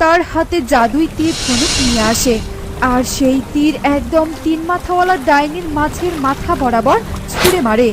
তার হাতে জাদুই তীর ধনুক নিয়ে আসে। আর সেই তীর একদম তিন মাথাওয়ালা ডাইনির মাছের মাথা বরাবর ছুঁড়ে মারে।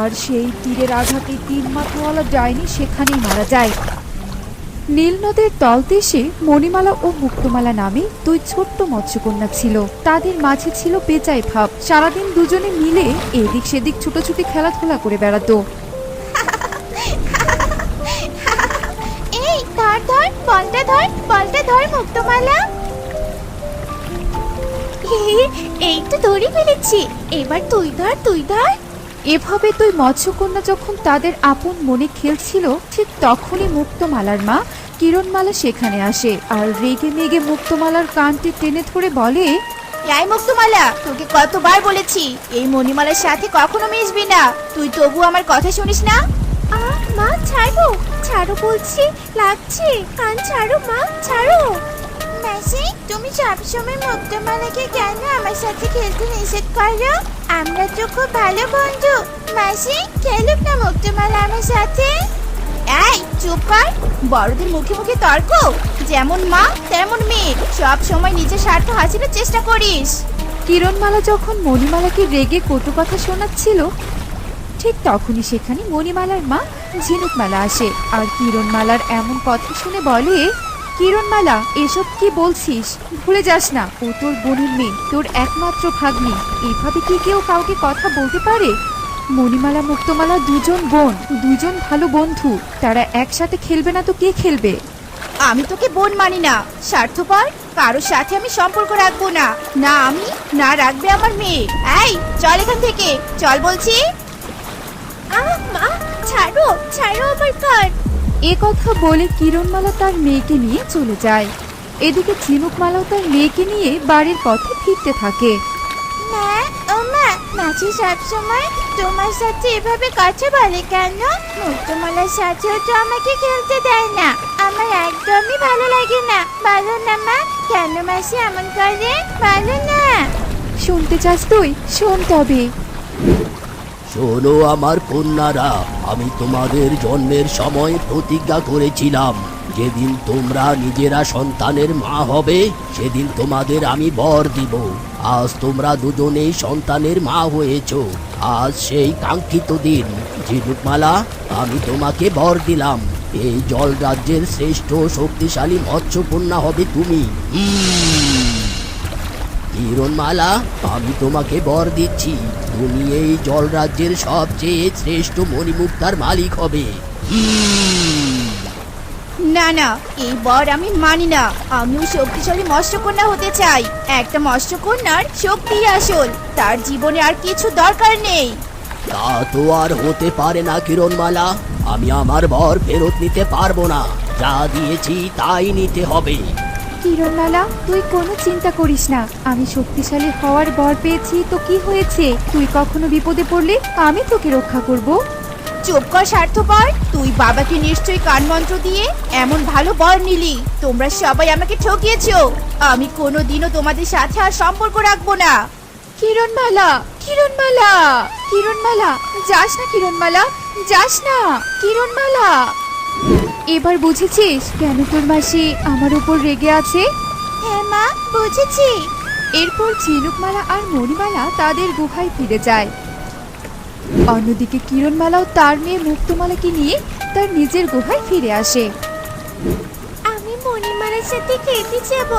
আর সেই তীরের আঘাতে তিন মাথাওয়ালা ডাইনি সেখানেই মারা যায়। নীল নদের তলদেশে মণিমালা ও মুক্তমালা নামে দুই ছোট্ট মৎস্যকন্যা ছিল। তাদের মাঝে ছিল পেঁচাই ভাব। সারাদিন দুজনে মিলে এদিক সেদিক ছুটোছুটি খেলাধুলা করে বেড়াতো এই ধর বলটা ধর বলটা ধর মুক্তমালা। এই তো ধরে ফেলেছি। এবার তুই ধর তুই ধর। এভাবে দুই মৎস্যকন্যা যখন তাদের আপন মনে খেলছিল ঠিক তখনই মুক্তমালার মা কিরণমালা সেখানে আসে আর রেগে মেগে মুক্তমালার কানটি টেনে ধরে বলে এই মুক্তমালা তোকে কতবার বলেছি এই মণিমালার সাথে কখনো মিশবি না। তুই তবু আমার কথা শুনিস না? মা ছাড়ো ছাড়ো বলছি লাগছে। কান ছাড়ো মা ছাড়ো। মাসি তুমি সবসময় মুক্তমালাকে কেন আমার সাথে খেলতে নিষেধ করো? আমরা তো খুব ভালো বন্ধু। মাসি খেলুক না মুক্তমালা আমার সাথে। এই চুপ কর। বড়দের মুখে মুখে তর্ক। যেমন মা তেমন মেয়ে। সব সময় নিজের স্বার্থ হাসিলের চেষ্টা করিস। কিরণমালা যখন মণিমালাকে রেগে কটু কথা শোনাচ্ছিল ঠিক তখনই সেখানে মণিমালার মা ঝিনুকমালা আসে। আর কিরণমালার এমন কথা শুনে বলে, কিরণমালা, এসব কি বলছিস? ভুলে যাস না, ও তোর বোনের মেয়ে, তোর একমাত্র ভাগ্নি। এভাবে কি কেউ কাউকে কথা বলতে পারে? মণিমালা মুক্তমালা দুজন বোন, দুজন ভালো বন্ধু। তারা একসাথে খেলবে না তো কে খেলবে? আমি তোকে বোন মানি না, স্বার্থপর। কারোর সাথে আমি সম্পর্ক রাখব না। না আমি, না রাখবে আমার মেয়ে। এই, চল এখান থেকে। চল বলছি। আহ মা ছাড়ো ছাড়ো আমার কান। এ কথা বলে কিরণমালা তার মেয়েকে নিয়ে চলে যায়। এদিকে ঝিনুকমালাও তার মেয়েকে নিয়ে বাড়ির পথে ফিরতে থাকে। মা ও মা সবসময় তোমার সাথে এভাবে কথা বলে কেন? মুক্তমালার সাথেও তো আমাকে খেলতে দেয় না। আমার একদমই ভালো লাগে না। ভালো না মা কেন মাসি এমন করে? ভালো না। শুনতে চাস তুই শোন তবে শোনো আমার কন্যারা, আমি তোমাদের জন্মের সময় প্রতিজ্ঞা করেছিলাম। যেদিন তোমরা নিজেরা সন্তানের মা হবে, সেদিন তোমাদের আমি বর দিব। আজ তোমরা দুজনেই সন্তানের মা হয়েছো। আজ সেই কাঙ্ক্ষিত দিন। ঝিনুকমালা আমি তোমাকে বর দিলাম। এই জল রাজ্যের শ্রেষ্ঠ শক্তিশালী মৎস্যকন্যা হবে তুমি। হুম। কিরণমালা আমি তোমাকে বর দিচ্ছি। তুমি এই জল রাজ্যের সবচেয়ে শ্রেষ্ঠ মণিমুক্তার মালিক হবে। না না এই বর আমি মানি না। আমিও শক্তিশালী মৎস্যকন্যা হতে চাই। একটা মৎস্যকন্যার শক্তি আসল। তার জীবনে আর কিছু দরকার নেই। তা তো আর হতে পারে না কিরণমালা আমি আমার বর ফেরত নিতে পারব না। যা দিয়েছি তাই নিতে হবে। কিরণমালা তুই কোনো চিন্তা করিস না। আমি শক্তিশালী হওয়ার বর পেয়েছি তো কি হয়েছে? তুই কখনো বিপদে পড়লে আমি তোকে রক্ষা করব। চুপ কর স্বার্থপর। তুই বাবাকে নিশ্চয়ই কান মন্ত্র দিয়ে এমন ভালো বর নিলি। তোমরা সবাই আমাকে ঠকিয়েছো। আমি কোনোদিনও তোমাদের সাথে আর সম্পর্ক রাখব না। কিরণমালা কিরণমালা কিরণমালা যাস না কিরণমালা যাস না কিরণমালা। এবার বুঝেছিস কেন তোর মাসি আমার উপর রেগে আছে? হ্যাঁ মা বুঝেছি। এরপর ঝিনুকমালা আর মণিমালা তাদের গুহায় ফিরে যায়। অন্যদিকে কিরণমালাও তার মেয়ে মুক্তমালাকে নিয়ে তার নিজের গুহায় ফিরে আসে। আমি মণিমালার সাথে খেলতে যাব।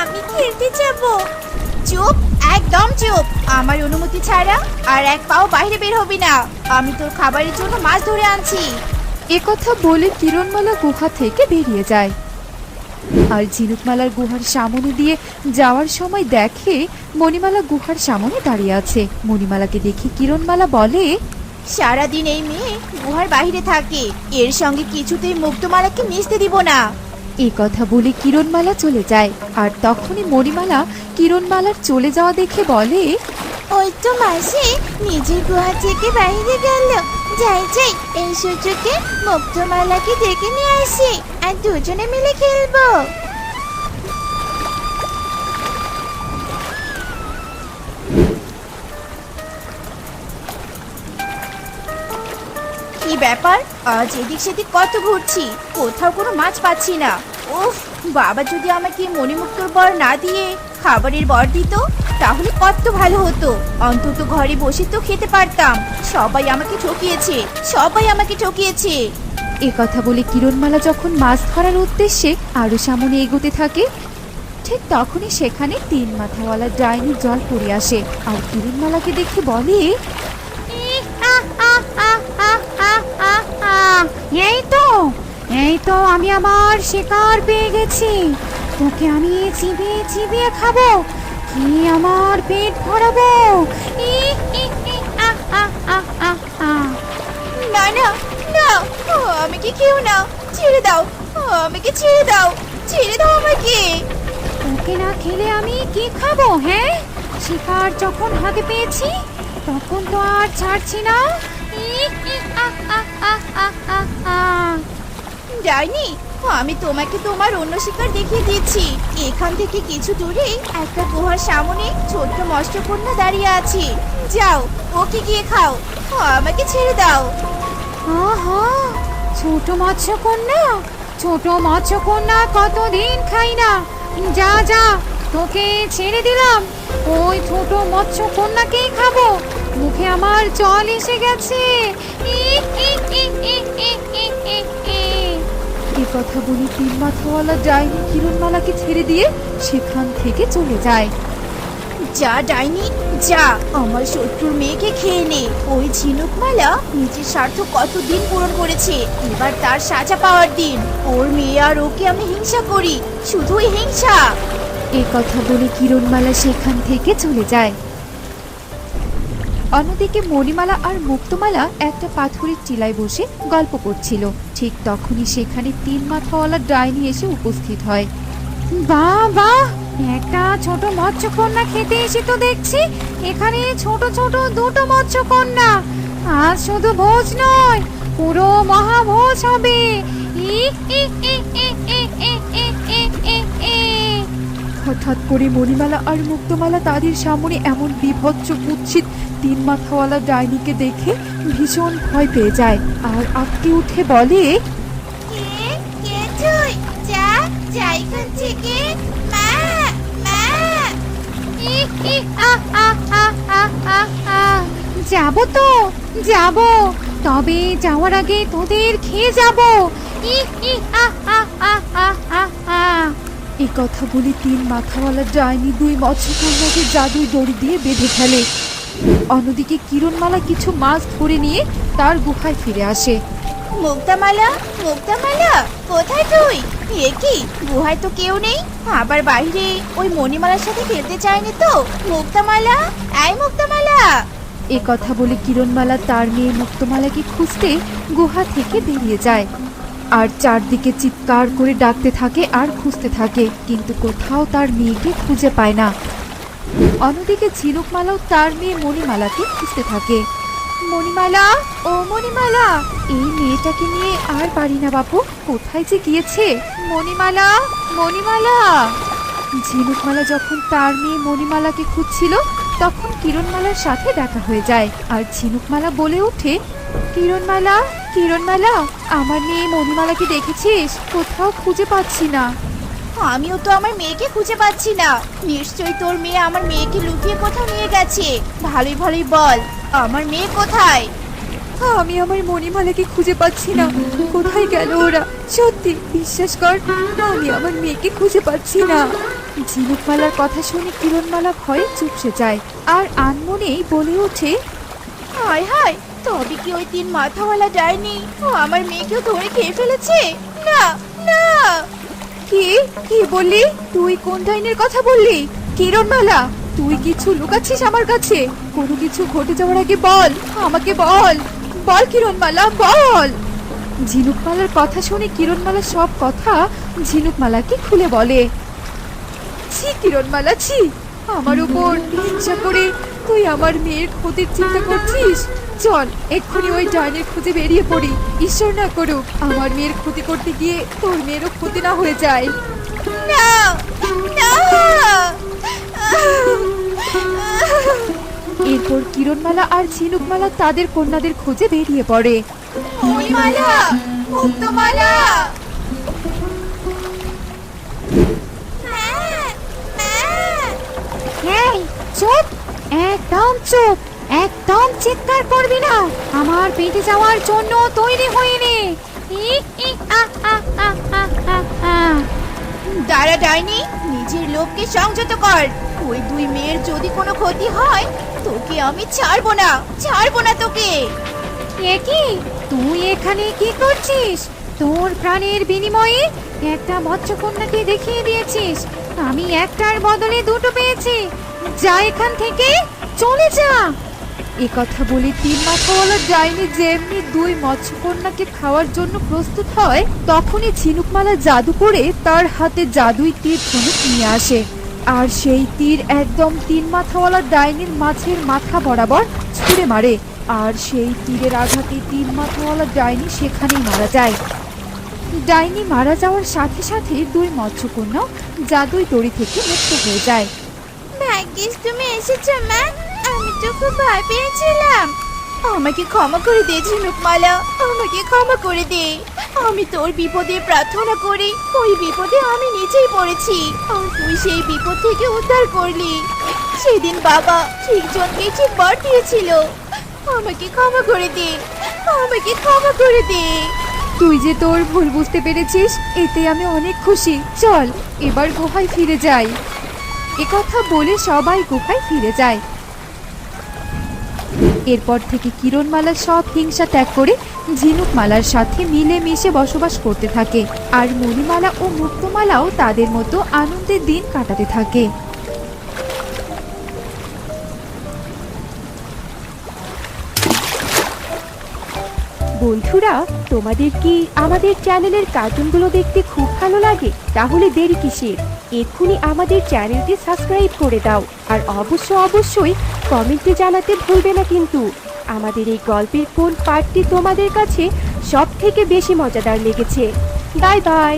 আমি খেলতে যাব। চুপ। একদম চুপ। আমার অনুমতি ছাড়া আর এক পাও বাইরে বের হবি না। আমি তোর খাবারের জন্য মাছ ধরে আনছি। একথা বলে কিরণমালা গুহা থেকে বেরিয়ে যায়। আর ঝিনুকমালার গুহার সামনে দিয়ে যাওয়ার সময় দেখে মণিমালা গুহার সামনে দাঁড়িয়ে আছে। মণিমালাকে দেখে কিরণমালা বলে সারাদিন এই মেয়ে গুহার বাইরে থাকে। এর সঙ্গে কিছুতেই মুক্তমালাকে মিশতে দিব না। এ কথা বলে কিরণমালা চলে যায়। আর তখনই মরিমালা কিরণমালার চলে যাওয়া দেখে বলে, ওই তো মাসি, নিজের গুহা থেকে বাইরে গেল। যাই যাই, এই সূর্যকে মুক্তমালাকে ডেকে নিয়ে আসি, আর দুজনে মিলে খেলব। ব্যাপার? আজ এদিক সেদিক কত ঘুরছি কোথাও কোনো মাছ পাচ্ছি না। উফ বাবা যদি আমাকে মণিমুক্তর বর না দিয়ে খাবারের বর দিত তাহলে কত ভালো হতো। অন্তত ঘরে বসে তো খেতে পারতাম। সবাই আমাকে ঠকিয়েছে সবাই আমাকে ঠকিয়েছে। এ কথা বলে কিরণমালা যখন মাছ ধরার উদ্দেশ্যে আরও সামনে এগোতে থাকে ঠিক তখনই সেখানে তিন মাথাওয়ালা ডাইনি জল পড়ে আসে। আর কিরণমালাকে দেখে বলে এই তো এই তো আমি আমার শিকার পেয়ে গেছি। তোকে আমি চিবিয়ে চিবিয়ে খাব কি আমার পেট ভরাবো। না না না ও, আমাকে খেও না ছেড়ে দাও ও, আমাকে ছেড়ে দাও ছেড়ে দাও আমাকে। ওকে না খেলে আমি কি খাব হ্যাঁ? শিকার যখন হাতে পেয়েছি তখন তো আর ছাড়ছি না। ডাইনি আমি তোমাকে তোমার অন্য শিকার দেখিয়ে দিচ্ছি এখান থেকে কিছু দূরে একটা গুহার সামনে ছোট্ট মৎস্যকন্যা দাঁড়িয়ে আছে। যাও, ওকে গিয়ে খাও। আমাকে ছেড়ে দাও। আহা, ছোট মৎস্যকন্যা? ছোট মৎস্যকন্যা কতদিন খাই না? যা যা। তোকে ছেড়ে দিলাম। ওই ছোট মৎস্যকন্যাকেই খাব। মুখে আমার জল এসে গেছে। এ কথা বলে তিন মাথাওয়ালা ডাইনি কিরণমালাকে ছেড়ে দিয়ে সেখান থেকে চলে যায়। যা ডাইনি, যা। আমার শত্রুর মেয়েকে খেয়ে নে। ওই ঝিনুকমালা নিজের স্বার্থ কতদিন পূরণ করেছে, এবার তার সাজা পাওয়ার দিন। ওর মেয়ে আর ওকে আমি হিংসা করি, শুধুই হিংসা। এ কথা বলে কিরণমালা সেখান থেকে চলে যায়। অন্যদিকে মণিমালা আর মুক্তমালা একটা পাথরের টিলায় বসে গল্প করছিল। ঠিক তখনই সেখানে তিন মাথাওয়ালা ডাইনি এসে উপস্থিত হয়। বা বা একটা ছোট মৎস্যকন্যা খেতে এসে তো দেখছি। এখানে ছোট ছোট দুটো মৎস্যকন্যা। আর শুধু ভোজ নয়, পুরো মহাভোজ হবে। ই ই ই ই ই হঠাৎ করে মণিমালা আর মুক্তমালা তাদের সামনে এমন বিভৎস কুৎসিত তিন মাথাওয়ালা ডাইনিকে দেখে ভীষণ ভয় পেয়ে যায় আর আঁকতে উঠে বলে। যাব তো যাব। তবে যাওয়ার আগে তোদের খেয়ে যাব। ই, ই, আ, আ, আ, আ, আ, আ। এই কথা বলে তিন মাথাওয়ালা ডাইনি দুই মৎস্যকন্যাকে জাদুই দড়ি দিয়ে বেঁধে ফেলে। অন্যদিকে কিরণমালা কিছু মাছ ধরে নিয়ে তার গুহায় ফিরে আসে। মুক্তামালা মুক্তামালা কোথায় তুই? এ কি গুহায় তো কেউ নেই। আবার বাইরে ওই মণিমালার সাথে খেলতে চায়নি তো? মুক্তামালা এই মুক্তামালা। এ কথা বলে কিরণমালা তার মেয়ে মুক্তমালাকে খুঁজতে গুহা থেকে বেরিয়ে যায়। আর চারদিকে চিৎকার করে ডাকতে থাকে আর খুঁজতে থাকে, কিন্তু কোথাও তার মেয়েকে খুঁজে পায় না। অন্যদিকে ঝিনুকমালাও তার মেয়ে মণিমালাকে খুঁজতে থাকে। মণিমালা, ও মণিমালা, এই মেয়েটাকে নিয়ে আর পারি না বাপু, কোথায় যে গিয়েছে? মণিমালা মণিমালা। ঝিনুকমালা যখন তার মেয়ে মণিমালাকে খুঁজছিল, তখন কিরণমালার সাথে দেখা হয়ে যায়, আর ঝিনুকমালা বলে ওঠে কিরণমালা কিরণমালা আমার মেয়ে মণিমালাকে দেখেছিস? কোথাও খুঁজে পাচ্ছি না। আমিও তো আমার মেয়েকে খুঁজে পাচ্ছি না। নিশ্চয়ই তোর মেয়ে আমার মেয়েকে লুকিয়ে কোথাও নিয়ে গেছে। ভালোই ভালোই বল আমার মেয়ে কোথায়? আমি আমার মণিমালাকে খুঁজে পাচ্ছি না। কোথায় গেল ওরা? সত্যি বিশ্বাস কর আমি আমার মেয়েকে খুঁজে পাচ্ছি না। ঝিনুকমালার কথা শুনে কিরণমালা ভয়ে চুপসে যায়। আর আনমনেই বলে ওঠে হায় হায় তবে কি ওই তিন মাথাওয়ালা ডাইনি? ও, আমার মেয়েকেও ধরে খেয়ে ফেলেছে? না না। কি? কি বললি? তুই কোন ডাইনের কথা বললি? কিরণমালা, তুই কিছু লুকাচ্ছিস আমার কাছে? কোনো কিছু ঘটে যাওয়ার আগে বল, আমাকে বল। বল কিরণমালা, বল। ঝিনুকমালার কথা শুনে কিরণমালা সব কথা ঝিনুকমালাকে খুলে বলে। ছি কিরণমালা, ছি। আমার উপর ইচ্ছা করে তুই আমার মেয়ের ক্ষতির চিন্তা করছিস? চল এক্ষুনি ওই ডাইনের খুঁজে বেরিয়ে পড়ি। ঈশ্বর না করুক আমার মেয়ের ক্ষতি করতে গিয়ে তোর মেয়েরও ক্ষতি না হয়ে যায়। না এরপর কিরণমালা আর ঝিনুকমালা তাদের কন্যাদের খুঁজে বেরিয়ে পড়ে। মণিমালা মুক্তমালা চুপ একদম চুপ একদম চিৎকার করবি না। আমার পেটে যাওয়ার জন্য তৈরি হইনি। দাঁড়া ডাইনি। নিজের লোককে সংযত কর। ওই দুই মেয়ের যদি কোনো ক্ষতি হয় তোকে আমি ছাড়বো না। ছাড়বো না তোকে। এ কি? তুই এখানে কি করছিস? তোর প্রাণের বিনিময়ে একটা মৎস্যকন্যাকে দেখিয়ে দিয়েছিস। আমি একটার বদলে দুটো পেয়েছি। যা এখান থেকে, চলে যা। এ কথা বলে তিন মাথাওয়ালা ডাইনি যেমনি দুই মৎস্যকন্যাকে খাওয়ার জন্য প্রস্তুত হয়, তখনই ঝিনুকমালা জাদু করে তার হাতে জাদুই তীর ধনুক নিয়ে আসে। আর সেই তীর একদম তিন মাথাওয়ালা ডাইনির মাছের মাথা বরাবর ছুঁড়ে মারে, আর সেই তীরের আঘাতে তিন মাথাওয়ালা ডাইনি সেখানেই মারা যায়। ডাইনি মারা যাওয়ার সাথে সাথে দুই মৎস্যকন্যাও জাদুই দড়ি থেকে মুক্ত হয়ে যায়। ভাগ্যিস তুমি এসেছ, মা। আমি তো খুব ভয় পেয়েছিলাম। আমাকে ক্ষমা করে দে, ঝিনুকমালা। আমাকে ক্ষমা করে দে। আমি তোর বিপদে প্রার্থনা করি ওই বিপদে আমি নিজেই পড়েছি। আর তুই সেই বিপদ থেকে উদ্ধার করলি। সেদিন বাবা ঠিক জনকে ঠিক বর দিয়েছিল আমাকে ক্ষমা করে দে। আমাকে ক্ষমা করে দে। তুই যে তোর ভুল বুঝতে পেরেছিস, এতে আমি অনেক খুশি। চল, এবার গুহায় ফিরে যাই। এ কথা বলে সবাই গুহায় ফিরে যায়। এরপর থেকে কিরণমালা সব হিংসা ত্যাগ করে ঝিনুকমালার সাথে মিলে মিশে বসবাস করতে থাকে। আর মণিমালা ও মুক্তমালাও তাদের মতো আনন্দের দিন কাটাতে থাকে। বন্ধুরা, তোমাদের কি আমাদের চ্যানেলের কার্টুনগুলো দেখতে খুব ভালো লাগে? তাহলে দেরি কিসের? এক্ষুনি আমাদের চ্যানেলটি সাবস্ক্রাইব করে দাও আর অবশ্য অবশ্যই কমেন্টে জানাতে ভুলবে না কিন্তু। আমাদের এই গল্পের কোন পার্টটি তোমাদের কাছে সব থেকে বেশি মজাদার লেগেছে? Bye bye